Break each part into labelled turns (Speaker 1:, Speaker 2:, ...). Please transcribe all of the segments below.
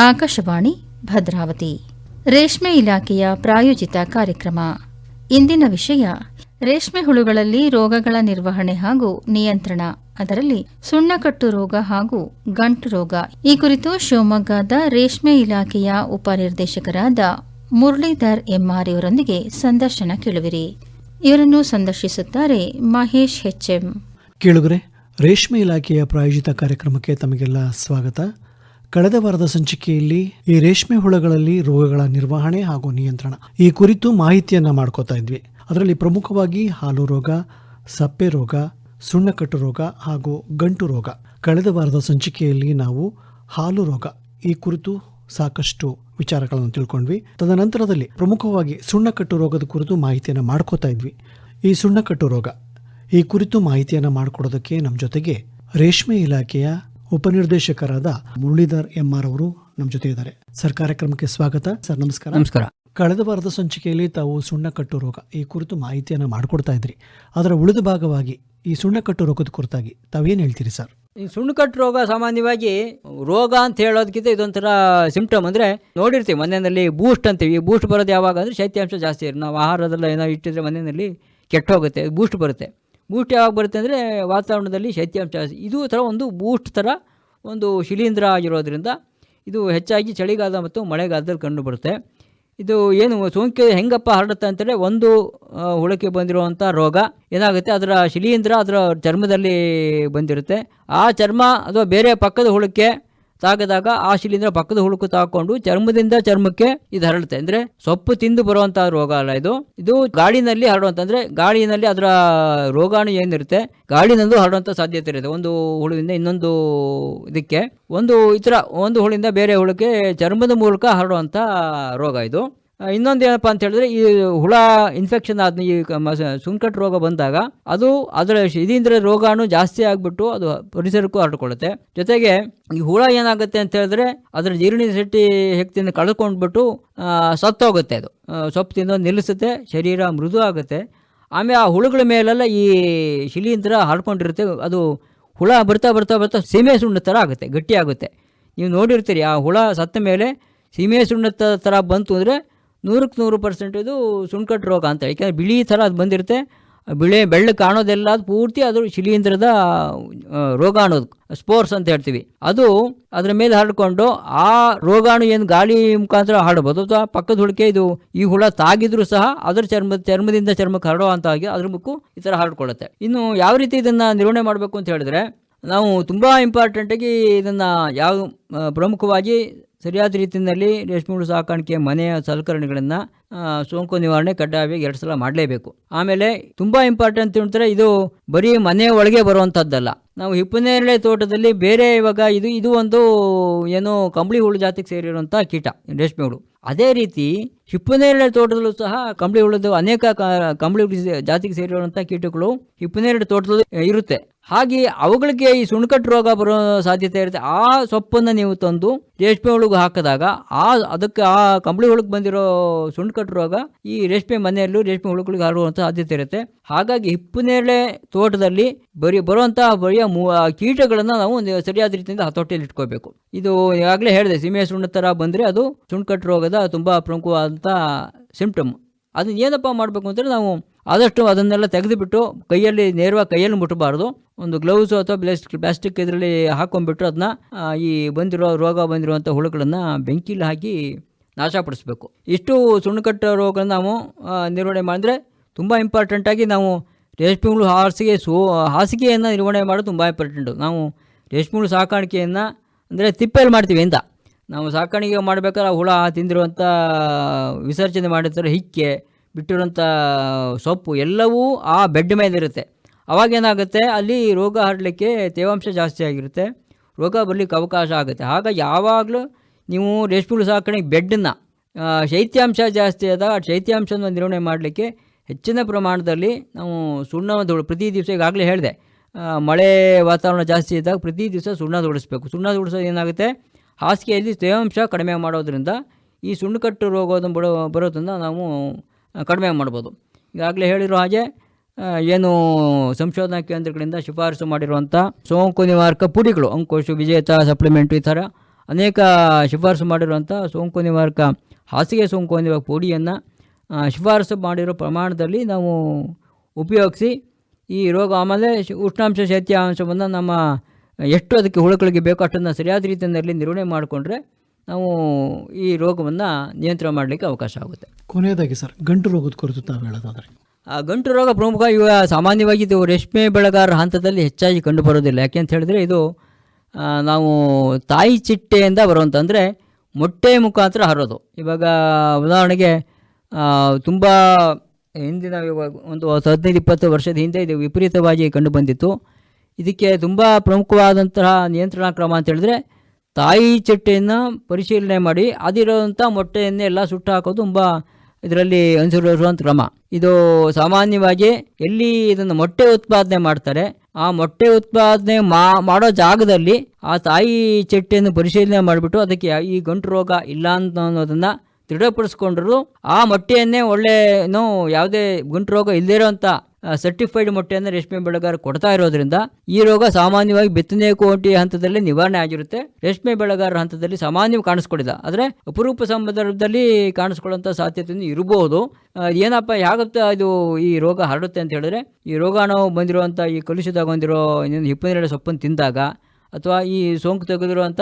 Speaker 1: ಆಕಾಶವಾಣಿ ಭದ್ರಾವತಿ. ರೇಷ್ಮೆ ಇಲಾಖೆಯ ಪ್ರಾಯೋಜಿತ ಕಾರ್ಯಕ್ರಮ. ಇಂದಿನ ವಿಷಯ, ರೇಷ್ಮೆ ಹುಳುಗಳಲ್ಲಿ ರೋಗಗಳ ನಿರ್ವಹಣೆ ಹಾಗೂ ನಿಯಂತ್ರಣ, ಅದರಲ್ಲಿ ಸುಣ್ಣಕಟ್ಟು ರೋಗ ಹಾಗೂ ಗಂಟು ರೋಗ. ಈ ಕುರಿತು ಶಿವಮೊಗ್ಗದ ರೇಷ್ಮೆ ಇಲಾಖೆಯ ಉಪನಿರ್ದೇಶಕರಾದ ಮುರಳೀಧರ್ ಎಂಆರ್ ಇವರೊಂದಿಗೆ ಸಂದರ್ಶನ ಕೇಳುವಿರಿ. ಇವರನ್ನು ಸಂದರ್ಶಿಸುತ್ತಾರೆ ಮಹೇಶ್ ಹೆಚ್ಎಂ
Speaker 2: ಕೇಳುಗರೆ, ರೇಷ್ಮೆ ಇಲಾಖೆಯ ಪ್ರಾಯೋಜಿತ ಕಾರ್ಯಕ್ರಮಕ್ಕೆ ತಮಗೆಲ್ಲ ಸ್ವಾಗತ. ಕಳೆದ ವಾರದ ಸಂಚಿಕೆಯಲ್ಲಿ ಈ ರೇಷ್ಮೆ ಹುಳಗಳಲ್ಲಿ ರೋಗಗಳ ನಿರ್ವಹಣೆ ಹಾಗೂ ನಿಯಂತ್ರಣ ಈ ಕುರಿತು ಮಾಹಿತಿಯನ್ನ ಮಾಡ್ಕೋತಾ ಇದ್ವಿ. ಅದರಲ್ಲಿ ಪ್ರಮುಖವಾಗಿ ಹಾಲು ರೋಗ, ಸಪ್ಪೆ ರೋಗ, ಸುಣ್ಣಕಟ್ಟು ರೋಗ ಹಾಗೂ ಗಂಟು ರೋಗ. ಕಳೆದ ವಾರದ ಸಂಚಿಕೆಯಲ್ಲಿ ನಾವು ಹಾಲು ರೋಗ ಈ ಕುರಿತು ಸಾಕಷ್ಟು ವಿಚಾರಗಳನ್ನು ತಿಳ್ಕೊಂಡ್ವಿ. ತದನಂತರದಲ್ಲಿ ಪ್ರಮುಖವಾಗಿ ಸುಣ್ಣಕಟ್ಟು ರೋಗದ ಕುರಿತು ಮಾಹಿತಿಯನ್ನು ಮಾಡ್ಕೋತಾ ಇದ್ವಿ. ಈ ಸುಣ್ಣಕಟ್ಟು ರೋಗ ಈ ಕುರಿತು ಮಾಹಿತಿಯನ್ನು ಮಾಡಿಕೊಡೋದಕ್ಕೆ ನಮ್ಮ ಜೊತೆಗೆ ರೇಷ್ಮೆ ಇಲಾಖೆಯ ಉಪನಿರ್ದೇಶಕರಾದ ಮುರಳೀಧರ್ ಎಂಆರ್ ಅವರು ನಮ್ಮ ಜೊತೆ ಇದ್ದಾರೆ ಸರ್ ಕಾರ್ಯಕ್ರಮಕ್ಕೆ ಸ್ವಾಗತ. ಸರ್ ನಮಸ್ಕಾರ.
Speaker 3: ನಮಸ್ಕಾರ.
Speaker 2: ಕಳೆದ ವಾರದ ಸಂಚಿಕೆಯಲ್ಲಿ ತಾವು ಸುಣ್ಣಕಟ್ಟು ರೋಗ ಈ ಕುರಿತು ಮಾಹಿತಿಯನ್ನು ಮಾಡಿಕೊಡ್ತಾ ಇದ್ರಿ. ಅದರ ಉಳಿದ ಭಾಗವಾಗಿ ಈ ಸುಣ್ಣಕಟ್ಟು ರೋಗದ ಕುರಿತಾಗಿ ತಾವೇನು ಹೇಳ್ತೀರಿ ಸರ್?
Speaker 3: ಈ ಸುಣ್ಣಕಟ್ಟು ರೋಗ ಸಾಮಾನ್ಯವಾಗಿ ರೋಗ ಅಂತ ಹೇಳೋದಕ್ಕಿಂತ ಇದೊಂಥರ ಸಿಂಪ್ಟಮ್ ಅಂದರೆ ನೋಡಿರ್ತೀವಿ ಮನೆಯಲ್ಲಿ ಬೂಸ್ಟ್ ಅಂತೀವಿ. ಬೂಸ್ಟ್ ಬರೋದು ಯಾವಾಗ ಅಂದರೆ ಶೈತ್ಯಾಂಶ ಜಾಸ್ತಿ ಇರೋ ನಾವು ಆಹಾರದಲ್ಲ ಏನೋ ಇಟ್ಟಿದ್ರೆ ಮನೆಯಲ್ಲಿ ಕೆಟ್ಟ ಹೋಗುತ್ತೆ ಬೂಸ್ಟ್ ಬರುತ್ತೆ. ಬೂಸ್ಟ್ ಯಾವಾಗ ಬರುತ್ತೆ ಅಂದರೆ ವಾತಾವರಣದಲ್ಲಿ ಶೈತ್ಯಾಂಶ. ಇದು ಥರ ಒಂದು ಬೂಸ್ಟ್ ಥರ ಒಂದು ಶಿಲೀಂಧ್ರ ಆಗಿರೋದ್ರಿಂದ ಇದು ಹೆಚ್ಚಾಗಿ ಚಳಿಗಾಲ ಮತ್ತು ಮಳೆಗಾಲದಲ್ಲಿ ಕಂಡು ಬರುತ್ತೆ. ಇದು ಏನು ಸೋಂಕು ಹೆಂಗಪ್ಪ ಹರಡುತ್ತೆ ಅಂತೇಳಿ ಒಂದು ಹುಳಕ್ಕೆ ಬಂದಿರುವಂಥ ರೋಗ ಏನಾಗುತ್ತೆ? ಅದರ ಶಿಲೀಂಧ್ರ ಅದರ ಚರ್ಮದಲ್ಲಿ ಬಂದಿರುತ್ತೆ. ಆ ಚರ್ಮ ಅಥವಾ ಬೇರೆ ಪಕ್ಕದ ಹುಳಕ್ಕೆ ತಾಗದಾಗ ಆ ಶಿಲೀಂಧ್ರ ಪಕ್ಕದ ಹುಳುಕು ತಾಕೊಂಡು ಚರ್ಮದಿಂದ ಚರ್ಮಕ್ಕೆ ಇದು ಹರಡುತ್ತೆ ಅಂದ್ರೆ ಸೊಪ್ಪು ತಿಂದು ಬರುವಂಥ ರೋಗ ಅಲ್ಲ ಇದು. ಇದು ಗಾಳಿನಲ್ಲಿ ಹರಡುವಂತ ಅಂದ್ರೆ ಗಾಳಿನಲ್ಲಿ ಅದರ ರೋಗಾಣು ಏನಿರುತ್ತೆ, ಗಾಳಿನಲ್ಲೂ ಹರಡುವಂತ ಸಾಧ್ಯತೆ ಇರುತ್ತೆ. ಒಂದು ಹುಳುವಿಂದ ಇನ್ನೊಂದು ಇದಕ್ಕೆ. ಒಂದು ಇತರ ಒಂದು ಹುಳಿಂದ ಬೇರೆ ಹುಳಕ್ಕೆ ಚರ್ಮದ ಮೂಲಕ ಹರಡುವಂತ ರೋಗ ಇದು. ಇನ್ನೊಂದು ಏನಪ್ಪ ಅಂತ ಹೇಳಿದ್ರೆ, ಈ ಹುಳ ಇನ್ಫೆಕ್ಷನ್ ಆದ ಈ ಸುಂಕಟ್ ರೋಗ ಬಂದಾಗ ಅದು ಅದರ ಇದರಿಂದ ರೋಗಾಣು ಜಾಸ್ತಿ ಆಗಿಬಿಟ್ಟು ಅದು ಪರಿಸರಕ್ಕೂ ಹರಡ್ಕೊಳ್ಳುತ್ತೆ. ಜೊತೆಗೆ ಈ ಹುಳ ಏನಾಗುತ್ತೆ ಅಂತ ಹೇಳಿದ್ರೆ, ಅದರ ಜೀರ್ಣ ಶಕ್ತಿ ಶಕ್ತಿಯನ್ನು ಕಳ್ಕೊಂಡ್ಬಿಟ್ಟು ಸತ್ತೋಗುತ್ತೆ ಅದು. ಸೊಪ್ಪು ತಿನ್ನೋದು ನಿಲ್ಲಿಸುತ್ತೆ, ಶರೀರ ಮೃದು ಆಗುತ್ತೆ. ಆಮೇಲೆ ಆ ಹುಳುಗಳ ಮೇಲೆಲ್ಲ ಈ ಶಿಲೀಂಧ್ರ ಹರಡ್ಕೊಂಡಿರುತ್ತೆ ಅದು ಹುಳ ಬರ್ತಾ ಬರ್ತಾ ಬರ್ತಾ ಸೀಮೆ ಸುಣ್ಣ ಥರ ಆಗುತ್ತೆ ಗಟ್ಟಿಯಾಗುತ್ತೆ ನೀವು ನೋಡಿರ್ತೀರಿ, ಆ ಹುಳ ಸತ್ತ ಮೇಲೆ ಸೀಮೆ ಸುಣ್ಣದ ಥರ ಬಂತು ಅಂದರೆ ನೂರಕ್ಕೆ ನೂರು ಪರ್ಸೆಂಟ್ ಇದು ಸುಣ್ಕಟ್ಟು ರೋಗ ಅಂತ ಯಾಕೆಂದರೆ ಬಿಳಿ ಥರ ಅದು ಬಂದಿರುತ್ತೆ. ಬಿಳಿ ಬೆಳ್ಳು ಕಾಣೋದೆಲ್ಲ ಅದು ಪೂರ್ತಿ ಅದು ಶಿಲೀಂಧ್ರದ ರೋಗಾಣು ಸ್ಪೋರ್ಟ್ಸ್ ಅಂತ ಹೇಳ್ತೀವಿ. ಅದು ಅದರ ಮೇಲೆ ಹರಡ್ಕೊಂಡು ಆ ರೋಗಾಣು ಏನು ಗಾಳಿ ಮುಖಾಂತರ ಹರಡ್ಬೋದು ಅಥವಾ ಪಕ್ಕದ ಹುಳಕ್ಕೆ ಇದು ಈ ಹುಳ ತಾಗಿದ್ರೂ ಸಹ ಅದರ ಚರ್ಮ, ಚರ್ಮದಿಂದ ಚರ್ಮಕ್ಕೆ ಹರಡುವಂತಾಗಿ ಅದ್ರ ಮುಕ್ಕು ಈ ಥರ ಹರಡ್ಕೊಳ್ಳುತ್ತೆ. ಇನ್ನು ಯಾವ ರೀತಿ ಇದನ್ನು ನಿರ್ವಹಣೆ ಮಾಡಬೇಕು ಅಂತ ಹೇಳಿದ್ರೆ ನಾವು ತುಂಬ ಇಂಪಾರ್ಟೆಂಟಾಗಿ ಇದನ್ನು ಯಾವ ಪ್ರಮುಖವಾಗಿ ಸರಿಯಾದ ರೀತಿಯಲ್ಲಿ ರೇಷ್ಮೆ ಹುಳು ಸಾಕಾಣಿಕೆ ಮನೆಯ ಸಲಕರಣೆಗಳನ್ನು ಸೋಂಕು ನಿವಾರಣೆ ಕಡ್ಡಾಯವಾಗಿ ಎರಡು ಸಲ ಮಾಡಲೇಬೇಕು. ಆಮೇಲೆ ತುಂಬ ಇಂಪಾರ್ಟೆಂಟ್ ಹೇಳ್ತಾರೆ, ಇದು ಬರೀ ಮನೆಯ ಒಳಗೆ ಬರುವಂಥದ್ದಲ್ಲ ನಾವು ಹಿಪ್ಪನೇರಳೆ ತೋಟದಲ್ಲಿ ಬೇರೆ ಇವಾಗ ಇದು ಇದು ಒಂದು ಏನು ಕಂಬಳಿ ಹುಳು ಜಾತಿಗೆ ಸೇರಿರುವಂಥ ಕೀಟ, ರೇಷ್ಮೆ ಹುಳು. ಅದೇ ರೀತಿ ಹಿಪ್ಪನೇರಳೆ ತೋಟದಲ್ಲೂ ಸಹ ಕಂಬಳಿ ಹುಳದ ಅನೇಕ ಕಂಬಳಿ ಹುಳು ಜಾತಿಗೆ ಸೇರಿರುವಂಥ ಕೀಟಗಳು ಹಿಪ್ಪನೇರಳೆ ತೋಟದಲ್ಲಿ ಇರುತ್ತೆ. ಹಾಗೆ ಅವುಗಳಿಗೆ ಈ ಸುಣ್ಕಟ್ಟು ರೋಗ ಬರೋ ಸಾಧ್ಯತೆ ಇರುತ್ತೆ. ಆ ಸೊಪ್ಪನ್ನು ನೀವು ತಂದು ರೇಷ್ಮೆ ಹುಳುಗೆ ಹಾಕಿದಾಗ ಆ ಅದಕ್ಕೆ ಆ ಕಂಬಳಿ ಹುಳುಗೆ ಬಂದಿರೋ ಸುಣ್ಕಟ್ಟು ರೋಗ ಈ ರೇಷ್ಮೆ ಮನೆಯಲ್ಲೂ ರೇಷ್ಮೆ ಹುಳುಗಳಿಗೆ ಹರಡುವಂಥ ಸಾಧ್ಯತೆ ಇರುತ್ತೆ. ಹಾಗಾಗಿ ಹಿಪ್ಪುನೇರಳೆ ತೋಟದಲ್ಲಿ ಬರೀ ಬರುವಂತಹ ಬರಿಯ ಮೂ ಕೀಟಗಳನ್ನು ನಾವು ಸರಿಯಾದ ರೀತಿಯಿಂದ ಹತೋಟಿಯಲ್ಲಿ ಇಟ್ಕೋಬೇಕು ಇದು ಈಗಾಗಲೇ ಹೇಳಿದೆ ಸೀಮೆ ಸುಣ್ಣ ಥರ ಬಂದರೆ ಅದು ಸುಣ್ಕಟ್ಟು ರೋಗದ ತುಂಬ ಪ್ರಮುಖವಾದಂಥ ಸಿಂಪ್ಟಮ್ ಅದನ್ನ ಏನಪ್ಪ ಮಾಡಬೇಕು ಅಂದರೆ ನಾವು ಆದಷ್ಟು ಅದನ್ನೆಲ್ಲ ತೆಗೆದುಬಿಟ್ಟು ಕೈಯಲ್ಲಿ ನೇರವಾಗಿ ಕೈಯಲ್ಲಿ ಮುಟ್ಟಬಾರ್ದು ಒಂದು ಗ್ಲೌಸು ಅಥವಾ ಪ್ಲಾಸ್ಟಿಕ್ ಪ್ಲಾಸ್ಟಿಕ್ ಇದರಲ್ಲಿ ಹಾಕೊಂಡ್ಬಿಟ್ಟು ಅದನ್ನ ಈ ಬಂದಿರೋ ರೋಗ ಬಂದಿರುವಂಥ ಹುಳುಗಳನ್ನು ಬೆಂಕಿಲಿ ಹಾಕಿ ನಾಶಪಡಿಸ್ಬೇಕು. ಇಷ್ಟು ಸುಣ್ಣಕಟ್ಟ ರೋಗಗಳನ್ನು ನಾವು ನಿರ್ವಹಣೆ ಮಾಡಿದ್ರೆ ತುಂಬ ಇಂಪಾರ್ಟೆಂಟಾಗಿ ನಾವು ರೇಷ್ಮೆ ಹುಳು ಹಾಸಿಗೆ ಸೋ, ಹಾಸಿಗೆಯನ್ನು ನಿರ್ವಹಣೆ ಮಾಡೋದು ತುಂಬ ಇಂಪಾರ್ಟೆಂಟು ನಾವು ರೇಷ್ಮೆ ಹುಳು ಸಾಕಾಣಿಕೆಯನ್ನು ಅಂದರೆ ತಿಪ್ಪೆಯಲ್ಲಿ ಮಾಡ್ತೀವಿ ಅಂತ ನಾವು ಸಾಕಾಣಿಕೆ ಮಾಡಬೇಕಾದ್ರೆ ಹುಳ ತಿಂದಿರುವಂಥ ವಿಸರ್ಜನೆ ಮಾಡಿರ್ತಾರೆ ಹಿಕ್ಕೆ ಬಿಟ್ಟಿರುವಂಥ ಸೊಪ್ಪು ಎಲ್ಲವೂ ಆ ಬೆಡ್ ಮೇಲಿರುತ್ತೆ ಅವಾಗೇನಾಗುತ್ತೆ ಅಲ್ಲಿ ರೋಗ ಹರಡಲಿಕ್ಕೆ ತೇವಾಂಶ ಜಾಸ್ತಿ ಆಗಿರುತ್ತೆ. ರೋಗ ಬರಲಿಕ್ಕೆ ಅವಕಾಶ ಆಗುತ್ತೆ. ಆಗ ಯಾವಾಗಲೂ ನೀವು ರೇಷ್ಮೆ ಹುಳು ಸಾಕಣೆಗೆ ಬೆಡ್ಡನ್ನು ಶೈತ್ಯಾಂಶ ಜಾಸ್ತಿ ಆದ ಶೈತ್ಯಾಂಶವನ್ನು ನಿರ್ವಹಣೆ ಮಾಡಲಿಕ್ಕೆ ಹೆಚ್ಚಿನ ಪ್ರಮಾಣದಲ್ಲಿ ನಾವು ಸುಣ್ಣ ಧೂಳು, ಪ್ರತಿ ದಿವಸ ಈಗಾಗಲೇ ಹೇಳಿದೆ ಮಳೆ ವಾತಾವರಣ ಜಾಸ್ತಿ ಇದ್ದಾಗ ಪ್ರತಿ ದಿವಸ ಸುಣ್ಣದ ದೊಡಿಸ್ಬೇಕು ಸುಣ್ಣದ ದೊಡಿಸೋದು ಏನಾಗುತ್ತೆ? ಹಾಸಿಗೆಯಲ್ಲಿ ತೇವಾಂಶ ಕಡಿಮೆ ಮಾಡೋದರಿಂದ ಈ ಸುಣ್ಣಕಟ್ಟು ರೋಗವನ್ನು ಬರೋ ಬರೋದನ್ನು ನಾವು ಕಡಿಮೆ ಮಾಡ್ಬೋದು. ಈಗಾಗಲೇ ಹೇಳಿರೋ ಹಾಗೆ ಏನು ಸಂಶೋಧನಾ ಕೇಂದ್ರಗಳಿಂದ ಶಿಫಾರಸು ಮಾಡಿರುವಂಥ ಸೋಂಕು ನಿವಾರಕ ಪುಡಿಗಳು, ಅಂಕೋಶು, ವಿಜೇತ, ಸಪ್ಲಿಮೆಂಟ್ ಈ ಥರ ಅನೇಕ ಶಿಫಾರಸು ಮಾಡಿರುವಂಥ ಸೋಂಕು ನಿವಾರಕ, ಹಾಸಿಗೆ ಸೋಂಕು ನಿವಾರಕ ಪುಡಿಯನ್ನು ಶಿಫಾರಸು ಮಾಡಿರೋ ಪ್ರಮಾಣದಲ್ಲಿ ನಾವು ಉಪಯೋಗಿಸಿ ಈ ರೋಗ, ಆಮೇಲೆ ಉಷ್ಣಾಂಶ ಶೈತ್ಯಾಂಶವನ್ನು ನಮ್ಮ ಎಷ್ಟು ಅದಕ್ಕೆ ಹುಳುಗಳಿಗೆ ಬೇಕೋ ಅಷ್ಟನ್ನು ಸರಿಯಾದ ರೀತಿಯಲ್ಲಿ ನಿರ್ವಹಣೆ ಮಾಡಿಕೊಂಡ್ರೆ ನಾವು ಈ ರೋಗವನ್ನು ನಿಯಂತ್ರಣ ಮಾಡಲಿಕ್ಕೆ ಅವಕಾಶ ಆಗುತ್ತೆ.
Speaker 2: ಕೊನೆಯದಾಗಿ ಸರ್ ಗಂಟು ರೋಗದ ಕುರಿತು ತಾವು ಹೇಳೋದಾದರೆ.
Speaker 3: ಆ ಗಂಟು ರೋಗ ಪ್ರಮುಖ ಇವಾಗ ಸಾಮಾನ್ಯವಾಗಿ ಇದು ರೇಷ್ಮೆ ಬೆಳೆಗಾರರ ಹಂತದಲ್ಲಿ ಹೆಚ್ಚಾಗಿ ಕಂಡುಬರೋದಿಲ್ಲ ಯಾಕೆ ಅಂತ ಹೇಳಿದ್ರೆ ಇದು ನಾವು ತಾಯಿ ಚಿಟ್ಟೆಯಿಂದ ಬರುವಂತಂದರೆ ಮೊಟ್ಟೆ ಮುಖಾಂತರ ಹರೋದು. ಇವಾಗ ಉದಾಹರಣೆಗೆ ತುಂಬ ಹಿಂದಿನ ಇವಾಗ ಒಂದು ಹತ್ತು ಹದಿನೈದು ಇಪ್ಪತ್ತು ವರ್ಷದ ಹಿಂದೆ ಇದು ವಿಪರೀತವಾಗಿ ಕಂಡು ಬಂದಿತ್ತು. ಇದಕ್ಕೆ ತುಂಬ ಪ್ರಮುಖವಾದಂತಹ ನಿಯಂತ್ರಣ ಕ್ರಮ ಅಂತ ಹೇಳಿದ್ರೆ ತಾಯಿ ಚಟ್ಟೆಯನ್ನು ಪರಿಶೀಲನೆ ಮಾಡಿ ಅದಿರೋವಂಥ ಮೊಟ್ಟೆಯನ್ನೇ ಎಲ್ಲ ಸುಟ್ಟು ಹಾಕೋದು ತುಂಬ ಇದರಲ್ಲಿ ಅನುಸರಿಸುವಂಥ ಕ್ರಮ. ಇದು ಸಾಮಾನ್ಯವಾಗಿ ಎಲ್ಲಿ ಇದನ್ನು ಮೊಟ್ಟೆ ಉತ್ಪಾದನೆ ಮಾಡ್ತಾರೆ, ಆ ಮೊಟ್ಟೆ ಉತ್ಪಾದನೆ ಮಾಡೋ ಜಾಗದಲ್ಲಿ ಆ ತಾಯಿ ಚಟ್ಟೆಯನ್ನು ಪರಿಶೀಲನೆ ಮಾಡಿಬಿಟ್ಟು ಅದಕ್ಕೆ ಈ ಗಂಟು ರೋಗ ಇಲ್ಲ ಅಂತ ಅನ್ನೋದನ್ನು ದೃಢಪಡಿಸ್ಕೊಂಡ್ರು, ಆ ಮೊಟ್ಟೆಯನ್ನೇ ಒಳ್ಳೆ ಏನೋ ಯಾವುದೇ ಗುಂಟು ರೋಗ ಇಲ್ಲದೇ ಇರೋಂಥ ಸರ್ಟಿಫೈಡ್ ಮೊಟ್ಟೆಯನ್ನು ರೇಷ್ಮೆ ಬೆಳೆಗಾರ ಕೊಡ್ತಾ ಇರೋದ್ರಿಂದ, ಈ ರೋಗ ಸಾಮಾನ್ಯವಾಗಿ ಬಿತ್ತನೆ ಕೋಟಿ ಹಂತದಲ್ಲಿ ನಿವಾರಣೆ ಆಗಿರುತ್ತೆ. ರೇಷ್ಮೆ ಬೆಳೆಗಾರರ ಹಂತದಲ್ಲಿ ಸಾಮಾನ್ಯವಾಗಿ ಕಾಣಿಸ್ಕೊಂಡಿಲ್ಲ ಆದರೆ ಅಪರೂಪ ಸಂದರ್ಭದಲ್ಲಿ ಕಾಣಿಸ್ಕೊಳ್ಳುವಂಥ ಸಾಧ್ಯತೆ ಇರಬಹುದು. ಏನಪ್ಪ ಯಾಗತ್ತ ಇದು ಈ ರೋಗ ಹರಡುತ್ತೆ ಅಂತ ಹೇಳಿದ್ರೆ, ಈ ರೋಗಾಣು ಬಂದಿರುವಂಥ, ಈ ಕಲುಷಿತಗೊಂಡಿರೋ ಹಿಪ್ಪನೇರಳೆ ಸೊಪ್ಪನ್ನು ತಿಂದಾಗ, ಅಥವಾ ಈ ಸೋಂಕು ತೆಗೆದಿರುವಂಥ,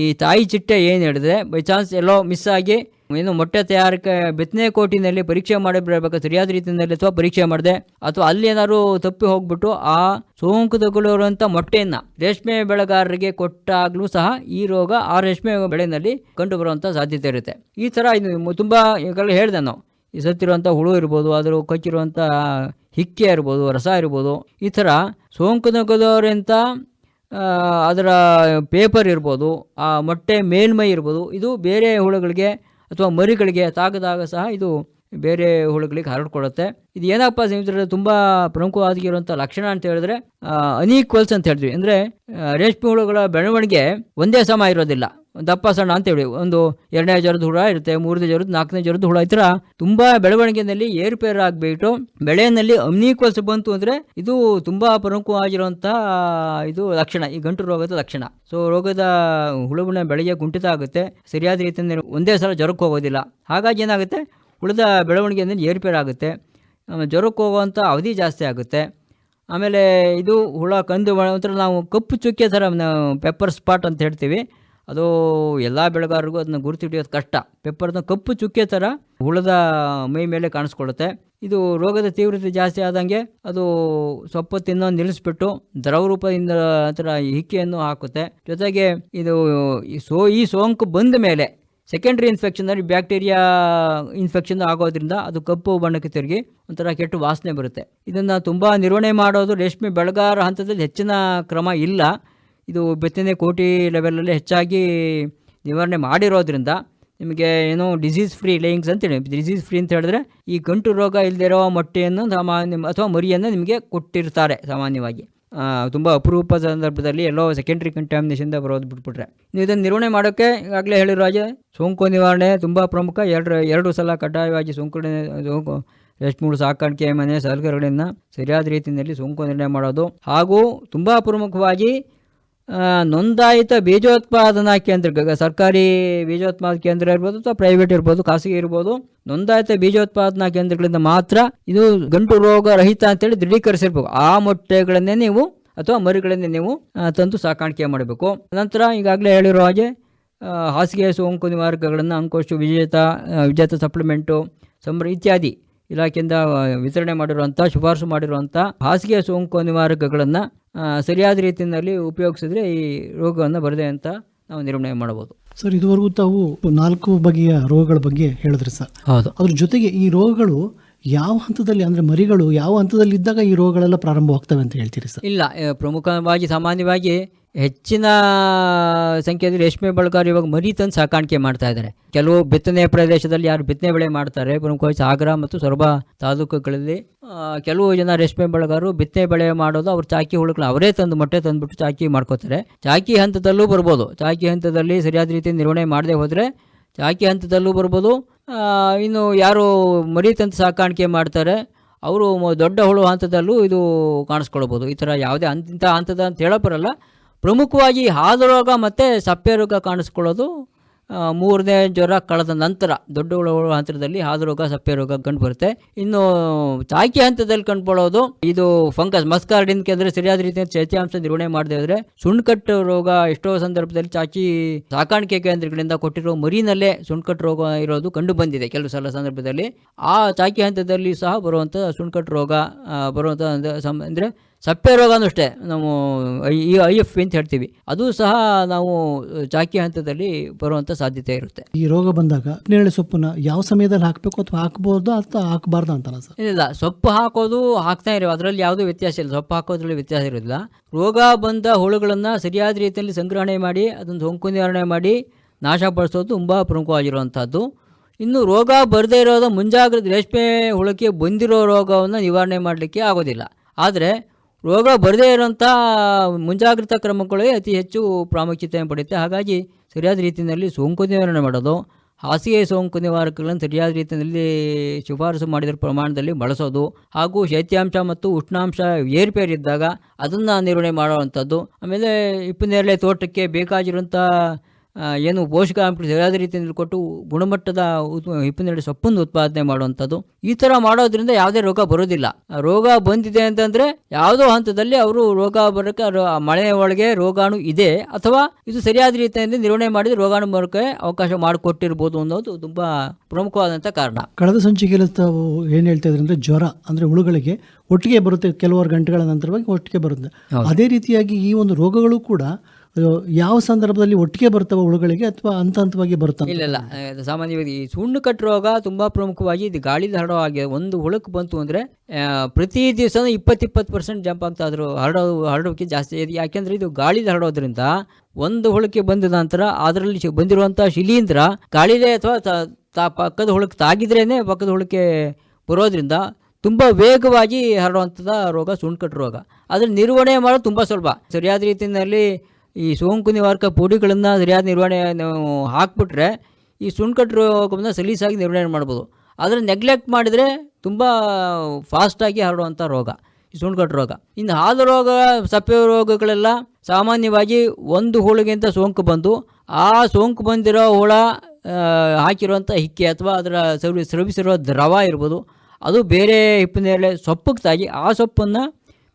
Speaker 3: ಈ ತಾಯಿ ಚಿಟ್ಟೆ ಏನು ಹೇಳಿದ್ರೆ ಬೈ ಚಾನ್ಸ್ ಎಲ್ಲೋ ಮಿಸ್ ಆಗಿ ಏನು ಮೊಟ್ಟೆ ತಯಾರಿಕೆ ಬಿತ್ತನೆ ಕೋಟಿನಲ್ಲಿ ಪರೀಕ್ಷೆ ಮಾಡಿ ಬರಬೇಕು ಸರಿಯಾದ ರೀತಿಯಲ್ಲಿ ಅಥವಾ ಪರೀಕ್ಷೆ ಮಾಡಿದೆ ಅಥವಾ ಅಲ್ಲಿ ಏನಾದ್ರು ತಪ್ಪಿ ಹೋಗ್ಬಿಟ್ಟು ಆ ಸೋಂಕು ತಗುಲಿರುವಂಥ ಮೊಟ್ಟೆಯನ್ನು ರೇಷ್ಮೆ ಬೆಳೆಗಾರರಿಗೆ ಕೊಟ್ಟಾಗಲೂ ಸಹ ಈ ರೋಗ ಆ ರೇಷ್ಮೆ ಬೆಳೆನಲ್ಲಿ ಕಂಡು ಬರುವಂಥ ಸಾಧ್ಯತೆ ಇರುತ್ತೆ. ಈ ಥರ ಇದು ತುಂಬ ಈಗಾಗಲೇ ಹೇಳಿದೆ ನಾವು. ಈ ಸತ್ತಿರುವಂಥ ಹುಳು ಇರ್ಬೋದು ಅದ್ರ ಕಚ್ಚಿರುವಂಥ ಹಿಕ್ಕೆ ಇರ್ಬೋದು, ರಸ ಇರ್ಬೋದು, ಈ ಥರ ಸೋಂಕು ಅದರ ಪೇಪರ್ ಇರ್ಬೋದು, ಆ ಮೊಟ್ಟೆ ಮೇಲ್ಮೈ ಇರ್ಬೋದು, ಇದು ಬೇರೆ ಹುಳುಗಳಿಗೆ ಅಥವಾ ಮರಿಗಳಿಗೆ ತಾಗದಾಗ ಸಹ ಇದು ಬೇರೆ ಹುಳುಗಳಿಗೆ ಹರಡ್ಕೊಳ್ಳುತ್ತೆ ಇದು ಏನಪ್ಪ ಸ್ನೇಹಿತರೆ, ತುಂಬ ಪ್ರಮುಖವಾಗಿರುವಂಥ ಲಕ್ಷಣ ಅಂತ ಹೇಳಿದ್ರೆ ಅನೀಕ್ವಲ್ಸ್ ಅಂತ ಹೇಳ್ತೀವಿ ಅಂದರೆ ರೇಷ್ಮೆ ಹುಳುಗಳ ಬೆಳವಣಿಗೆ ಒಂದೇ ಸಮ ಇರೋದಿಲ್ಲ. ದಪ್ಪ ಸಣ್ಣ ಅಂತ ಹೇಳಿ. ಒಂದು ಎರಡನೇ ಜ್ವರದ ಹುಳ ಇರುತ್ತೆ, ಮೂರನೇ ಜ್ವರದ, ನಾಲ್ಕನೇ ಜ್ವರದ ಹುಳ ಈ ಥರ ತುಂಬ ಬೆಳವಣಿಗೆಯಲ್ಲಿ ಏರುಪೇರು ಆಗಿಬಿಟ್ಟು ಬೆಳೆಯಲ್ಲಿ ಅಮ್ನೀಕ್ವಲ್ಸ್ ಬಂತು ಅಂದರೆ ಇದು ತುಂಬ ಪ್ರಮುಖವಾಗಿರುವಂಥ ಇದು ಲಕ್ಷಣ, ಈ ಗಂಟು ರೋಗದ ಲಕ್ಷಣ. ಸೊ ರೋಗದ ಹುಳುವಿನ ಬೆಳೆಗೆ ಕುಂಠಿತ ಆಗುತ್ತೆ. ಸರಿಯಾದ ರೀತಿಯಲ್ಲಿ ಒಂದೇ ಸಲ ಜ್ವರಕ್ಕೆ ಹೋಗೋದಿಲ್ಲ. ಹಾಗಾಗಿ ಏನಾಗುತ್ತೆ? ಹುಳದ ಬೆಳವಣಿಗೆಯಲ್ಲಿ ಏರುಪೇರು ಆಗುತ್ತೆ. ಜ್ವರಕ್ಕೆ ಹೋಗುವಂಥ ಅವಧಿ ಜಾಸ್ತಿ ಆಗುತ್ತೆ. ಆಮೇಲೆ ಇದು ಹುಳ, ಕಂದು ಒಂಥರ ನಾವು ಕಪ್ಪು ಚುಕ್ಕೆ ಥರ ಪೆಪ್ಪರ್ ಸ್ಪಾಟ್ ಅಂತ ಹೇಳ್ತೀವಿ. ಅದು ಎಲ್ಲ ಬೆಳೆಗಾರರಿಗೂ ಅದನ್ನ ಗುರುತಿಡಿಯೋದು ಕಷ್ಟ. ಪೆಪ್ಪರ್ನ ಕಪ್ಪು ಚುಕ್ಕೆ ಥರ ಹುಳದ ಮೈ ಮೇಲೆ ಕಾಣಿಸ್ಕೊಳ್ಳುತ್ತೆ. ಇದು ರೋಗದ ತೀವ್ರತೆ ಜಾಸ್ತಿ ಆದಂಗೆ ಅದು ಸೊಪ್ಪು ತಿನ್ನೋದು ನಿಲ್ಲಿಸ್ಬಿಟ್ಟು ದ್ರವ ರೂಪದಿಂದ ಥರ ಹಿಕ್ಕೆಯನ್ನು ಹಾಕುತ್ತೆ. ಜೊತೆಗೆ ಇದು ಸೋ, ಈ ಸೋಂಕು ಬಂದ ಮೇಲೆ ಸೆಕೆಂಡ್ರಿ ಇನ್ಫೆಕ್ಷನ್ ಬ್ಯಾಕ್ಟೀರಿಯಾ ಇನ್ಫೆಕ್ಷನ್ ಆಗೋದ್ರಿಂದ ಅದು ಕಪ್ಪು ಬಣ್ಣಕ್ಕೆ ತಿರುಗಿ ಒಂಥರ ಕೆಟ್ಟು ವಾಸನೆ ಬರುತ್ತೆ. ಇದನ್ನು ತುಂಬ ನಿರ್ವಹಣೆ ಮಾಡೋದು ರೇಷ್ಮೆ ಬೆಳೆಗಾರ ಹಂತದಲ್ಲಿ ಹೆಚ್ಚಿನ ಕ್ರಮ ಇಲ್ಲ. ಇದು ಬೆತ್ತನೆ ಕೋಟಿ ಲೆವೆಲಲ್ಲಿ ಹೆಚ್ಚಾಗಿ ನಿವಾರಣೆ ಮಾಡಿರೋದ್ರಿಂದ ನಿಮಗೆ ಏನು ಡಿಸೀಸ್ ಫ್ರೀ ಲೇಯಿಂಗ್ಸ್ ಅಂತೇಳಿ ಡಿಸೀಸ್ ಫ್ರೀ ಅಂತ ಹೇಳಿದ್ರೆ ಈ ಗಂಟು ರೋಗ ಇಲ್ಲದಿರೋ ಮೊಟ್ಟೆಯನ್ನು ಸಾಮಾನ್ಯ, ಅಥವಾ ಮರಿಯನ್ನು ನಿಮಗೆ ಕೊಟ್ಟಿರ್ತಾರೆ ಸಾಮಾನ್ಯವಾಗಿ. ತುಂಬ ಅಪರೂಪ ಸಂದರ್ಭದಲ್ಲಿ ಎಲ್ಲೋ ಸೆಕೆಂಡ್ರಿ ಕಂಟ್ಯಾಮಿನೇಷನ್ದ ಬರೋದು ಬಿಟ್ಬಿಟ್ರೆ. ನೀವು ಇದನ್ನು ನಿರ್ವಹಣೆ ಮಾಡೋಕ್ಕೆ ಈಗಾಗಲೇ ಹೇಳಿರೋ ಹಾಗೆ ಸೋಂಕು ನಿವಾರಣೆ ತುಂಬ ಪ್ರಮುಖ. ಎರಡು ಎರಡು ಸಲ ಕಡ್ಡಾಯವಾಗಿ ಸೋಂಕು ಸೋಂಕು ಮೂರು ಸಾಕಾಣಿಕೆ ಮನೆ ಸಲಕರಣೆಗಳನ್ನು ಸರಿಯಾದ ರೀತಿಯಲ್ಲಿ ಸೋಂಕು ನಿರ್ಣಯ ಮಾಡೋದು ಹಾಗೂ ತುಂಬ ಪ್ರಮುಖವಾಗಿ ನೋಂದಾಯಿತ ಬೀಜೋತ್ಪಾದನಾ ಕೇಂದ್ರ ಸರ್ಕಾರಿ ಬೀಜೋತ್ಪಾದನಾ ಕೇಂದ್ರ ಇರ್ಬೋದು ಅಥವಾ ಪ್ರೈವೇಟ್ ಇರ್ಬೋದು, ಖಾಸಗಿ ಇರ್ಬೋದು, ನೋಂದಾಯಿತ ಬೀಜೋತ್ಪಾದನಾ ಕೇಂದ್ರಗಳಿಂದ ಮಾತ್ರ ಇದು ಗಂಟು ರೋಗ ರಹಿತ ಅಂತೇಳಿ ದೃಢೀಕರಿಸಿರ್ಬೇಕು. ಆ ಮೊಟ್ಟೆಗಳನ್ನೇ ನೀವು ಅಥವಾ ಮರಿಗಳನ್ನೇ ನೀವು ತಂದು ಸಾಕಾಣಿಕೆ ಮಾಡಬೇಕು. ನಂತರ ಈಗಾಗಲೇ ಹೇಳಿರೋ ಹಾಗೆ ಹಾಸಿಗೆ ಸೋಂಕು ನಿವಾರಕಗಳನ್ನು ಅಂಕೋಷ್ಟು ವಿಜೇತ ವಿಜೇತ ಸಪ್ಲಿಮೆಂಟು ಸಂಬ್ರ ಇತ್ಯಾದಿ. ಇಲಾಖೆಯಿಂದ ವಿತರಣೆ ಮಾಡಿರುವಂಥ ಶಿಫಾರಸು ಮಾಡಿರುವಂಥ ಹಾಸಿಗೆ ಸೋಂಕು ನಿವಾರಕಗಳನ್ನು ಸರಿಯಾದ ರೀತಿಯಲ್ಲಿ ಉಪಯೋಗಿಸಿದ್ರೆ ಈ ರೋಗವನ್ನು ಬರದೆ ಅಂತ ನಾವು ನಿರ್ಣಯ ಮಾಡಬಹುದು.
Speaker 2: ಸರ್ ಇದುವರೆಗೂ ತಾವು ನಾಲ್ಕು ಬಗೆಯ ರೋಗಗಳ ಬಗ್ಗೆ ಹೇಳಿದ್ರಿ ಸರ್.
Speaker 3: ಹೌದು.
Speaker 2: ಅದ್ರ ಜೊತೆಗೆ ಈ ರೋಗಗಳು ಯಾವ ಹಂತದಲ್ಲಿ ಅಂದ್ರೆ ಮರಿಗಳು ಯಾವ ಹಂತದಲ್ಲಿ ಇದ್ದಾಗ ಈ ರೋಗಗಳೆಲ್ಲ ಪ್ರಾರಂಭವಾಗ್ತವೆ ಅಂತ ಹೇಳ್ತೀರಿ ಸರ್?
Speaker 3: ಇಲ್ಲ ಪ್ರಮುಖವಾಗಿ ಸಾಮಾನ್ಯವಾಗಿ ಹೆಚ್ಚಿನ ಸಂಖ್ಯೆಯಲ್ಲಿ ರೇಷ್ಮೆ ಬಳಗಾರು ಇವಾಗ ಮರಿ ತಂದು ಸಾಕಾಣಿಕೆ ಮಾಡ್ತಾ ಇದ್ದಾರೆ. ಕೆಲವು ಬಿತ್ತನೆ ಪ್ರದೇಶದಲ್ಲಿ ಯಾರು ಬಿತ್ತನೆ ಬೆಳೆ ಮಾಡ್ತಾರೆ, ಪ್ರಮುಖವಾಗಿ ಸಾಗರ ಮತ್ತು ಸೊರಬ ತಾಲೂಕುಗಳಲ್ಲಿ. ಕೆಲವು ಜನ ರೇಷ್ಮೆ ಬಳಗಾರು ಬಿತ್ತನೆ ಬೆಳೆ ಮಾಡೋದು ಅವ್ರು ಚಾಕಿ ಹುಳುಗಳು ಅವರೇ ತಂದು ಮೊಟ್ಟೆ ತಂದುಬಿಟ್ಟು ಚಾಕಿ ಮಾಡ್ಕೋತಾರೆ. ಚಾಕಿ ಹಂತದಲ್ಲೂ ಬರ್ಬೋದು. ಚಾಕಿ ಹಂತದಲ್ಲಿ ಸರಿಯಾದ ರೀತಿ ನಿರ್ವಹಣೆ ಮಾಡದೆ ಹೋದರೆ ಚಾಕಿ ಹಂತದಲ್ಲೂ ಬರ್ಬೋದು. ಇನ್ನು ಯಾರು ಮರಿ ತಂದು ಸಾಕಾಣಿಕೆ ಮಾಡ್ತಾರೆ, ಅವರು ದೊಡ್ಡ ಹುಳು ಹಂತದಲ್ಲೂ ಇದು ಕಾಣಿಸ್ಕೊಳ್ಬೋದು. ಈ ಥರ ಯಾವುದೇ ಅಂತ ಹಂತದ ಅಂತ ಹೇಳೋ ಬರಲ್ಲ ಪ್ರಮುಖವಾಗಿ ಹಾದು ರೋಗ ಮತ್ತು ಸಪ್ಪೆ ರೋಗ ಕಾಣಿಸ್ಕೊಳ್ಳೋದು ಮೂರನೇ ಜ್ವರ ಕಳೆದ ನಂತರ ದೊಡ್ಡ ಹುಳುಗಳ ಹಂತದಲ್ಲಿ ಹಾದು ರೋಗ ಸಪ್ಪೆ ರೋಗ ಕಂಡುಬರುತ್ತೆ ಇನ್ನು ಚಾಕಿ ಹಂತದಲ್ಲಿ ಕಂಡುಕೊಳ್ಳೋದು ಇದು ಫಂಗಸ್ ಮಸ್ಕಾರ್ಡಿನ್ ಕೇಂದ್ರ ಸರಿಯಾದ ರೀತಿಯ ಚೈತ್ಯಾಂಶ ನಿರ್ವಹಣೆ ಮಾಡದೇ ಇದ್ರೆ ಸುಣ್ಕಟ್ಟು ರೋಗ ಎಷ್ಟೋ ಸಂದರ್ಭದಲ್ಲಿ ಚಾಚಿ ಸಾಕಾಣಿಕೆ ಕೇಂದ್ರಗಳಿಂದ ಕೊಟ್ಟಿರೋ ಮರಿನಲ್ಲೇ ಸುಣ್ಕಟ್ಟು ರೋಗ ಇರೋದು ಕಂಡು ಬಂದಿದೆ ಕೆಲವು ಸಲ ಸಂದರ್ಭದಲ್ಲಿ. ಆ ಚಾಕಿ ಹಂತದಲ್ಲಿ ಸಹ ಬರುವಂಥ ಸುಣ್ಕಟ್ಟು ರೋಗ ಬರುವಂಥ ಅಂದರೆ ಸಪ್ಪೆ ರೋಗನೂ ಅಷ್ಟೇ. ನಾವು ಐ ಐ ಎಫ್ ಅಂತ ಹೇಳ್ತೀವಿ. ಅದು ಸಹ ನಾವು ಚಾಕಿ ಹಂತದಲ್ಲಿ ಬರುವಂಥ ಸಾಧ್ಯತೆ ಇರುತ್ತೆ.
Speaker 2: ಈ ರೋಗ ಬಂದಾಗ ನೇರಳೆ ಸೊಪ್ಪನ್ನ ಯಾವ ಸಮಯದಲ್ಲಿ ಹಾಕಬೇಕು ಅಥವಾ ಹಾಕ್ಬೋದು ಅಥವಾ ಹಾಕಬಾರ್ದು ಅಂತಲ್ಲ ಸರ್?
Speaker 3: ಇಲ್ಲ ಸೊಪ್ಪು ಹಾಕೋದು ಹಾಕ್ತಾ ಇರೋ ಅದರಲ್ಲಿ ಯಾವುದೂ ವ್ಯತ್ಯಾಸ ಇಲ್ಲ. ಸೊಪ್ಪು ಹಾಕೋದ್ರಲ್ಲಿ ವ್ಯತ್ಯಾಸ ಇರೋದಿಲ್ಲ. ರೋಗ ಬಂದ ಹುಳುಗಳನ್ನು ಸರಿಯಾದ ರೀತಿಯಲ್ಲಿ ಸಂಗ್ರಹಣೆ ಮಾಡಿ ಅದನ್ನು ಸೋಂಕು ನಿವಾರಣೆ ಮಾಡಿ ನಾಶಪಡಿಸೋದು ತುಂಬ ಪ್ರಮುಖವಾಗಿರುವಂಥದ್ದು. ಇನ್ನು ರೋಗ ಬರದೇ ಇರೋದು ಮುಂಜಾಗ್ರತೆ ರೇಷ್ಮೆ ಹುಳಕ್ಕೆ ಬಂದಿರೋ ರೋಗವನ್ನು ನಿವಾರಣೆ ಮಾಡಲಿಕ್ಕೆ ಆಗೋದಿಲ್ಲ. ಆದರೆ ರೋಗ ಬರದೇ ಇರೋಂಥ ಮುಂಜಾಗ್ರತಾ ಕ್ರಮಗಳೇ ಅತಿ ಹೆಚ್ಚು ಪ್ರಾಮುಖ್ಯತೆಯನ್ನು ಪಡೆಯುತ್ತೆ. ಹಾಗಾಗಿ ಸರಿಯಾದ ರೀತಿಯಲ್ಲಿ ಸೋಂಕು ನಿವಾರಣೆ ಮಾಡೋದು, ಹಾಸಿಗೆ ಸೋಂಕು ನಿವಾರಕಗಳನ್ನು ಸರಿಯಾದ ರೀತಿಯಲ್ಲಿ ಶಿಫಾರಸು ಮಾಡಿದ ಪ್ರಮಾಣದಲ್ಲಿ ಬಳಸೋದು, ಹಾಗೂ ಶೈತ್ಯಾಂಶ ಮತ್ತು ಉಷ್ಣಾಂಶ ಏರ್ಪೇರಿದ್ದಾಗ ಅದನ್ನು ನಿರ್ವಹಣೆ ಮಾಡುವಂಥದ್ದು. ಆಮೇಲೆ ಹಿಪ್ಪನೇರಳೆ ತೋಟಕ್ಕೆ ಬೇಕಾಗಿರುವಂಥ ಏನು ಪೋಷಕಾಂಶ ಸರಿಯಾದ ರೀತಿಯಲ್ಲಿ ಕೊಟ್ಟು ಗುಣಮಟ್ಟದ ಹಿಪ್ಪಿನ ಹಿಪ್ಪನೇರಳೆ ಸೊಪ್ಪನ್ನು ಉತ್ಪಾದನೆ ಮಾಡುವಂಥದ್ದು. ಈ ಥರ ಮಾಡೋದ್ರಿಂದ ಯಾವುದೇ ರೋಗ ಬರೋದಿಲ್ಲ. ರೋಗ ಬಂದಿದೆ ಅಂತಂದರೆ ಯಾವುದೋ ಹಂತದಲ್ಲಿ ಅವರು ರೋಗ ಬರೋಕ್ಕೆ ಮಳೆ ಒಳಗೆ ರೋಗಾಣು ಇದೆ. ಅಥವಾ ಇದು ಸರಿಯಾದ ರೀತಿಯಲ್ಲಿ ನಿರ್ವಹಣೆ ಮಾಡಿದ ರೋಗಾಣು ಬರೋಕ್ಕೆ ಅವಕಾಶ ಮಾಡಿಕೊಟ್ಟಿರ್ಬೋದು ಅನ್ನೋದು ತುಂಬ ಪ್ರಮುಖವಾದಂಥ ಕಾರಣ.
Speaker 2: ಕಳೆದ ಸಂಚಿಕೆಯಲ್ಲಿ ತಾವು ಏನು ಹೇಳ್ತಾ ಇದ್ರೆ ಅಂದ್ರೆ ಜ್ವರ ಅಂದರೆ ಹುಳುಗಳಿಗೆ ಒಟ್ಟಿಗೆ ಬರುತ್ತೆ ಕೆಲವಾರು ಗಂಟೆಗಳ ನಂತರವಾಗಿ ಒಟ್ಟಿಗೆ ಬರುತ್ತೆ. ಅದೇ ರೀತಿಯಾಗಿ ಈ ಒಂದು ರೋಗಗಳು ಕೂಡ ಯಾವ ಸಂದರ್ಭದಲ್ಲಿ ಒಟ್ಟಿಗೆ ಬರ್ತವೆ ಹುಳುಗಳಿಗೆ ಅಥವಾ ಹಂತ ಹಂತವಾಗಿ ಬರ್ತವೆ
Speaker 3: ಇಲ್ಲ ಇಲ್ಲ. ಸಾಮಾನ್ಯವಾಗಿ ಈ ಸುಣ್ಣು ಕಟ್ಟು ರೋಗ ತುಂಬ ಪ್ರಮುಖವಾಗಿ ಇದು ಗಾಳಿಲಿ ಹರಡೋ ಆಗಿದೆ ಒಂದು ಹುಳಕ್ಕೆ ಬಂತು ಅಂದರೆ ಪ್ರತಿ ದಿವಸ ಇಪ್ಪತ್ತು ಇಪ್ಪತ್ತು ಪರ್ಸೆಂಟ್ ಜಂಪ್ ಆಗ್ತಾ ಇದ್ರು ಹರಡೋ ಹರಡೋಕ್ಕೆ ಜಾಸ್ತಿ ಇದೆ. ಯಾಕೆಂದರೆ ಇದು ಗಾಳಿಲಿ ಹರಡೋದ್ರಿಂದ ಒಂದು ಹುಳಕ್ಕೆ ಬಂದ ನಂತರ ಅದರಲ್ಲಿ ಬಂದಿರುವಂಥ ಶಿಲೀಂಧ್ರ ಗಾಳಿಲೇ ಅಥವಾ ತ- ಪಕ್ಕದ ಹುಳಕ್ಕೆ ತಾಗಿದ್ರೇ ಪಕ್ಕದ ಹುಳಕ್ಕೆ ಬರೋದ್ರಿಂದ ತುಂಬ ವೇಗವಾಗಿ ಹರಡುವಂಥದ್ದು ರೋಗ, ಸುಣ್ಕಟ್ಟು ರೋಗ. ಅದರ ನಿರ್ವಹಣೆ ಮಾಡೋದು ತುಂಬ ಸುಲಭ. ಸರಿಯಾದ ರೀತಿಯಲ್ಲಿ ಈ ಸೋಂಕು ನಿವಾರಕ ಪುಡಿಗಳನ್ನು ಸರಿಯಾದ ನಿರ್ವಹಣೆ ಹಾಕ್ಬಿಟ್ರೆ ಈ ಸುಣ್ಕಟ್ಟು ರೋಗವನ್ನು ಸಲೀಸಾಗಿ ನಿರ್ವಹಣೆ ಮಾಡ್ಬೋದು. ಆದರೆ ನೆಗ್ಲೆಕ್ಟ್ ಮಾಡಿದರೆ ತುಂಬ ಫಾಸ್ಟಾಗಿ ಹರಡುವಂಥ ರೋಗ, ಈ ಸುಣ್ಕಟ್ಟು ರೋಗ. ಇನ್ನು ಹಾಲು ರೋಗ, ಸಪ್ಪೆ ರೋಗಗಳೆಲ್ಲ ಸಾಮಾನ್ಯವಾಗಿ ಒಂದು ಹುಳುಗಿಂತ ಸೋಂಕು ಬಂದು, ಆ ಸೋಂಕು ಬಂದಿರೋ ಹುಳ ಹಾಕಿರುವಂಥ ಹಿಕ್ಕೆ ಅಥವಾ ಅದರ ಸ್ರವಿ ಸ್ರವಿಸಿರೋ ದ್ರವ ಇರ್ಬೋದು, ಅದು ಬೇರೆ ಹಿಪ್ಪಿನ ಸೊಪ್ಪಿಗೆ ತಾಗಿ ಆ ಸೊಪ್ಪನ್ನು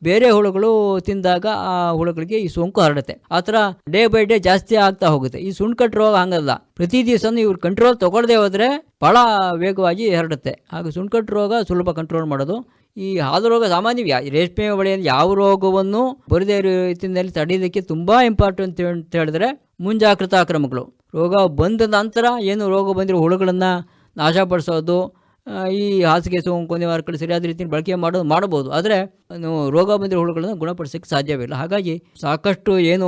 Speaker 3: ಬೇರೆ ಹುಳುಗಳು ತಿಂದಾಗ ಆ ಹುಳುಗಳಿಗೆ ಈ ಸೋಂಕು ಹರಡುತ್ತೆ. ಆ ಥರ ಡೇ ಬೈ ಡೇ ಜಾಸ್ತಿ ಆಗ್ತಾ ಹೋಗುತ್ತೆ. ಈ ಸುಣ್ಕಟ್ಟು ರೋಗ ಹಂಗಲ್ಲ. ಪ್ರತಿ ದಿವಸನೂ ಇವ್ರು ಕಂಟ್ರೋಲ್ ತಗೊಳ್ಳದೆ ಹೋದರೆ ಭಾಳ ವೇಗವಾಗಿ ಹರಡುತ್ತೆ. ಹಾಗೆ ಸುಣ್ಕಟ್ಟು ರೋಗ ಸುಲಭ ಕಂಟ್ರೋಲ್ ಮಾಡೋದು. ಈ ಹಾಲು ರೋಗ ಸಾಮಾನ್ಯ ರೇಷ್ಮೆ ಬಳೆಯಲ್ಲಿ ಯಾವ ರೋಗವನ್ನು ಬರದೇ ರೀತಿಯಲ್ಲಿ ತಡೆಯೋದಕ್ಕೆ ತುಂಬ ಇಂಪಾರ್ಟೆಂಟ್ ಅಂತ ಹೇಳಿದ್ರೆ ಮುಂಜಾಗ್ರತಾ ಕ್ರಮಗಳು ರೋಗ ಬಂದ ನಂತರ ಏನು ರೋಗ ಬಂದಿರೋ ಹುಳುಗಳನ್ನು ನಾಶಪಡಿಸೋದು ಈ ಹಾಸಿಗೆ ಸೋಂಕು ನಿವಾರಕಗಳು ಸರಿಯಾದ ರೀತಿಯಲ್ಲಿ ಬಳಕೆ ಮಾಡೋದು ಮಾಡಬಹುದು. ಆದರೆ ನೀವು ರೋಗ ಬಂದಿರೋ ಹುಳುಗಳನ್ನು ಗುಣಪಡಿಸೋಕ್ಕೆ ಸಾಧ್ಯವಿಲ್ಲ. ಹಾಗಾಗಿ ಸಾಕಷ್ಟು ಏನು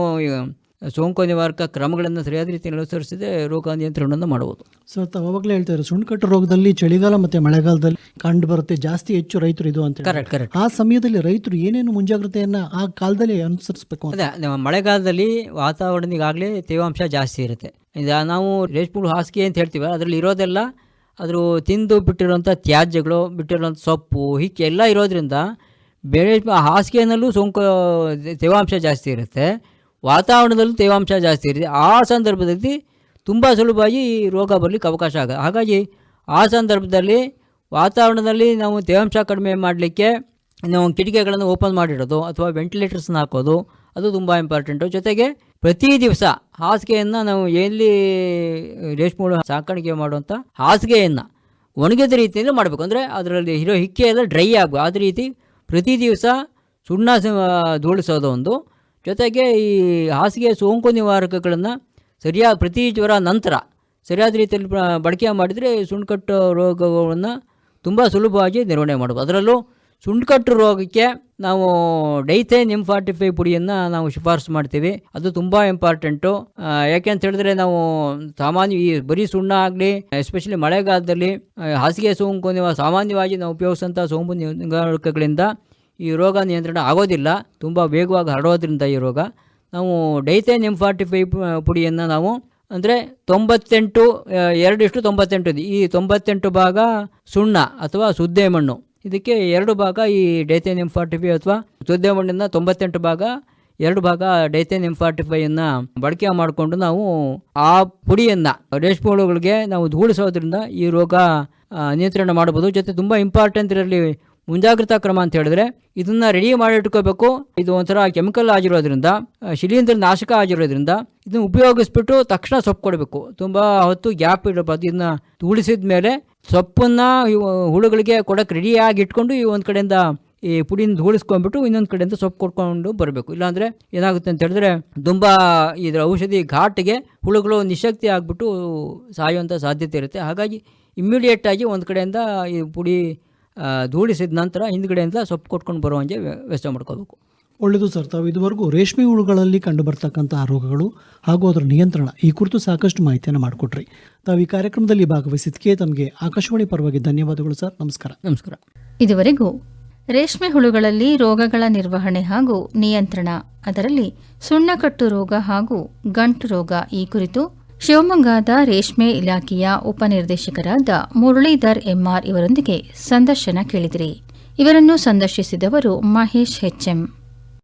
Speaker 3: ಸೋಂಕು ನಿವಾರಕ ಕ್ರಮಗಳನ್ನು ಸರಿಯಾದ ರೀತಿಯಲ್ಲಿ ಅನುಸರಿಸಿದೆ ರೋಗ ನಿಯಂತ್ರಣವನ್ನು ಮಾಡಬಹುದು.
Speaker 2: ಸರ್ ತಾವಾಗಲೇ ಅವಾಗಲೇ ಹೇಳ್ತಾ ಸುಣ್ಕಟ್ಟು ರೋಗದಲ್ಲಿ ಚಳಿಗಾಲ ಮತ್ತೆ ಮಳೆಗಾಲದಲ್ಲಿ ಕಂಡು ಬರುತ್ತೆ ಜಾಸ್ತಿ ಹೆಚ್ಚು ರೈತರು ಇದು ಅಂತ.
Speaker 3: ಕರೆಕ್ಟ್ ಕರೆಕ್ಟ್
Speaker 2: ಆ ಸಮಯದಲ್ಲಿ ರೈತರು ಏನೇನು ಮುಂಜಾಗ್ರತೆಯನ್ನು ಆ ಕಾಲದಲ್ಲಿ ಅನುಸರಿಸಬೇಕು
Speaker 3: ಅದೇ ಮಳೆಗಾಲದಲ್ಲಿ ವಾತಾವರಣ ಈಗಾಗಲೇ ತೇವಾಂಶ ಜಾಸ್ತಿ ಇರುತ್ತೆ. ಇದು ನಾವು ರೇಷ್ಮೆ ಹಾಸಿಗೆ ಅಂತ ಹೇಳ್ತೀವಿ ಅದರಲ್ಲಿ ಇರೋದೆಲ್ಲ ಅದ್ರ ತಿಂದು ಬಿಟ್ಟಿರುವಂಥ ತ್ಯಾಜ್ಯಗಳು ಬಿಟ್ಟಿರೋಂಥ ಸೊಪ್ಪು ಹಿಕ್ಕೆ ಎಲ್ಲ ಇರೋದ್ರಿಂದ ಬೇರೆ ಹಾಸಿಗೆನಲ್ಲೂ ಸೋಂಕು, ತೇವಾಂಶ ಜಾಸ್ತಿ ಇರುತ್ತೆ. ವಾತಾವರಣದಲ್ಲೂ ತೇವಾಂಶ ಜಾಸ್ತಿ ಇರುತ್ತೆ. ಆ ಸಂದರ್ಭದಲ್ಲಿ ತುಂಬ ಸುಲಭವಾಗಿ ರೋಗ ಬರಲಿಕ್ಕೆ ಅವಕಾಶ ಆಗ, ಹಾಗಾಗಿ ಆ ಸಂದರ್ಭದಲ್ಲಿ ವಾತಾವರಣದಲ್ಲಿ ನಾವು ತೇವಾಂಶ ಕಡಿಮೆ ಮಾಡಲಿಕ್ಕೆ ನಾವು ಕಿಟಕಿಗಳನ್ನು ಓಪನ್ ಮಾಡಿಡೋದು ಅಥವಾ ವೆಂಟಿಲೇಟರ್ಸ್ನ ಹಾಕೋದು ಅದು ತುಂಬ ಇಂಪಾರ್ಟೆಂಟು ಜೊತೆಗೆ ಪ್ರತಿ ದಿವಸ ಹಾಸಿಗೆಯನ್ನು ನಾವು ಎಲ್ಲಿ ರೇಷ್ಮೆ ಹುಳು ಸಾಕಾಣಿಕೆ ಮಾಡುವಂಥ ಹಾಸಿಗೆಯನ್ನು ಒಣಗಿದ ರೀತಿಯಲ್ಲಿ ಮಾಡಬೇಕು. ಅಂದರೆ ಅದರಲ್ಲಿ ಇರೋ ಹಿಕ್ಕೆ ಎಲ್ಲ ಡ್ರೈ ಆಗಬೇಕು ಅದೇ ರೀತಿ ಪ್ರತಿ ದಿವಸ ಸುಣ್ಣ ಧೂಳಿಸೋದು ಒಂದು. ಜೊತೆಗೆ ಈ ಹಾಸಿಗೆ ಸೋಂಕು ನಿವಾರಕಗಳನ್ನು ಸರಿಯಾದ ಪ್ರತಿ ಜ್ವರ ನಂತರ ಸರಿಯಾದ ರೀತಿಯಲ್ಲಿ ಬಳಕೆ ಮಾಡಿದರೆ ಸುಣ್ಕಟ್ಟು ರೋಗಗಳನ್ನು ತುಂಬ ಸುಲಭವಾಗಿ ನಿರ್ವಹಣೆ ಮಾಡ್ಬೋದು. ಅದರಲ್ಲೂ ಸುಣ್ಕಟ್ಟು ರೋಗಕ್ಕೆ ನಾವು ಡೈತೆ ನಿಮ್ ಫಾರ್ಟಿ ಫೈವ್ ಪುಡಿಯನ್ನು ನಾವು ಶಿಫಾರಸು ಮಾಡ್ತೀವಿ. ಅದು ತುಂಬ ಇಂಪಾರ್ಟೆಂಟು. ಯಾಕೆ ಅಂತ ಹೇಳಿದ್ರೆ ನಾವು ಸಾಮಾನ್ಯ ಈ ಬರೀ ಸುಣ್ಣ ಆಗಲಿ, ಎಸ್ಪೆಷಲಿ ಮಳೆಗಾಲದಲ್ಲಿ ಹಾಸಿಗೆ ಸೋಂಕು ಸಾಮಾನ್ಯವಾಗಿ ನಾವು ಉಪಯೋಗಿಸೋಂಥ ಸೋಂಕು ನಿವಾರಕಗಳಿಂದ ಈ ರೋಗ ನಿಯಂತ್ರಣ ಆಗೋದಿಲ್ಲ. ತುಂಬ ವೇಗವಾಗಿ ಹರಡೋದ್ರಿಂದ ಈ ರೋಗ. ನಾವು ಡೈತೆ ನಿಮ್ ಫಾರ್ಟಿ ಫೈವ್ ಪುಡಿಯನ್ನು ನಾವು ಅಂದರೆ ತೊಂಬತ್ತೆಂಟು ಎರಡಿಷ್ಟು ತೊಂಬತ್ತೆಂಟು ಈ ತೊಂಬತ್ತೆಂಟು ಭಾಗ ಸುಣ್ಣ ಅಥವಾ ಸುದ್ದೆ ಮಣ್ಣು. ಇದಕ್ಕೆ ಎರಡು ಭಾಗ ಈ ಡೈಥೇನಿಯಂ ಫಾರ್ಟಿ ಫೈವ್ ಅಥವಾ ಸುದ್ದೆ ಮಣ್ಣಿನ ತೊಂಬತ್ತೆಂಟು ಭಾಗ, ಎರಡು ಭಾಗ ಡೈತೇನ್ ಎಂ ಫಾರ್ಟಿ ಫೈವನ್ನು ಬಳಕೆ ಮಾಡಿಕೊಂಡು ನಾವು ಆ ಪುಡಿಯನ್ನು ರೇಷ್ಮೆ ಹುಳುಗಳಿಗೆ ನಾವು ಧೂಳಿಸೋದ್ರಿಂದ ಈ ರೋಗ ನಿಯಂತ್ರಣ ಮಾಡ್ಬೋದು. ಜೊತೆ ತುಂಬ ಇಂಪಾರ್ಟೆಂಟ್ ಇದರಲ್ಲಿ ಮುಂಜಾಗ್ರತಾ ಕ್ರಮ ಅಂತ ಹೇಳಿದ್ರೆ ಇದನ್ನ ರೆಡಿ ಮಾಡಿ ಇಟ್ಕೋಬೇಕು ಇದು ಒಂಥರ ಕೆಮಿಕಲ್ ಆಗಿರೋದ್ರಿಂದ ಶಿಲೀಂಧ್ರ ನಾಶಕ ಆಗಿರೋದ್ರಿಂದ ಇದನ್ನ ಉಪಯೋಗಿಸ್ಬಿಟ್ಟು ತಕ್ಷಣ ಸೊಪ್ಪು ಕೊಡಬೇಕು. ತುಂಬ ಹೊತ್ತು ಗ್ಯಾಪ್ ಇಡಬಾರ್ದು ಇದನ್ನ ತುಳಿಸಿದ ಮೇಲೆ ಸೊಪ್ಪನ್ನ ಹುಳುಗಳಿಗೆ ಕೊಡಕ್ಕೆ ರೆಡಿಯಾಗಿ ಇಟ್ಕೊಂಡು ಈ ಒಂದು ಕಡೆಯಿಂದ ಈ ಪುಡಿನ ಧೂಳಿಸ್ಕೊಂಡ್ಬಿಟ್ಟು ಇನ್ನೊಂದು ಕಡೆಯಿಂದ ಸೊಪ್ಪು ಕೊಡ್ಕೊಂಡು ಬರಬೇಕು. ಇಲ್ಲಾಂದರೆ ಏನಾಗುತ್ತೆ ಅಂತ ಹೇಳಿದ್ರೆ ತುಂಬ ಇದರ ಔಷಧಿ ಘಾಟಿಗೆ ಹುಳುಗಳು ನಿಶಕ್ತಿ ಆಗಿಬಿಟ್ಟು ಸಾಯುವಂಥ ಸಾಧ್ಯತೆ ಇರುತ್ತೆ. ಹಾಗಾಗಿ ಇಮ್ಮಿಡಿಯೇಟಾಗಿ ಒಂದು ಕಡೆಯಿಂದ ಈ ಪುಡಿ ಧೂಳಿಸಿದ ನಂತರ ಹಿಂದ್ಗಡೆಯಿಂದ ಸೊಪ್ಪು ಕೊಟ್ಕೊಂಡು ಬರುವಂಗೆ ವ್ಯವಸ್ಥೆ ಮಾಡ್ಕೋಬೇಕು.
Speaker 2: ಒಳ್ಳೆಯದು ಸರ್. ತಾವು ಇದುವರೆಗೂ ರೇಷ್ಮೆ ಹುಳುಗಳಲ್ಲಿ ಕಂಡುಬರ್ತಕ್ಕಂತಹ ರೋಗಗಳು ಹಾಗೂ ಅದರ ನಿಯಂತ್ರಣ ಈ ಕುರಿತು ಸಾಕಷ್ಟು ಮಾಹಿತಿಯನ್ನು ಮಾಡಿಕೊಟ್ರಿ. ತಾವು ಈ ಕಾರ್ಯಕ್ರಮದಲ್ಲಿ ಭಾಗವಹಿಸಿದ್ದಕ್ಕೆ ತಮಗೆ ಆಕಾಶವಾಣಿ ಪರವಾಗಿ ಧನ್ಯವಾದಗಳು ಸರ್. ನಮಸ್ಕಾರ.
Speaker 3: ನಮಸ್ಕಾರ.
Speaker 1: ಇದುವರೆಗೂ ರೇಷ್ಮೆ ಹುಳುಗಳಲ್ಲಿ ರೋಗಗಳ ನಿರ್ವಹಣೆ ಹಾಗೂ ನಿಯಂತ್ರಣ ಅದರಲ್ಲಿ ಸುಣ್ಣಕಟ್ಟು ರೋಗ ಹಾಗೂ ಗಂಟು ರೋಗ ಈ ಕುರಿತು ಶಿವಮೊಗ್ಗದ ರೇಷ್ಮೆ ಇಲಾಖೆಯ ಉಪನಿರ್ದೇಶಕರಾದ ಮುರಳೀಧರ್ ಎಂಆರ್ ಇವರೊಂದಿಗೆ ಸಂದರ್ಶನ ಕೇಳಿದಿರಿ. ಇವರನ್ನು ಸಂದರ್ಶಿಸಿದವರು ಮಹೇಶ್ ಹೆಚ್ಎಂ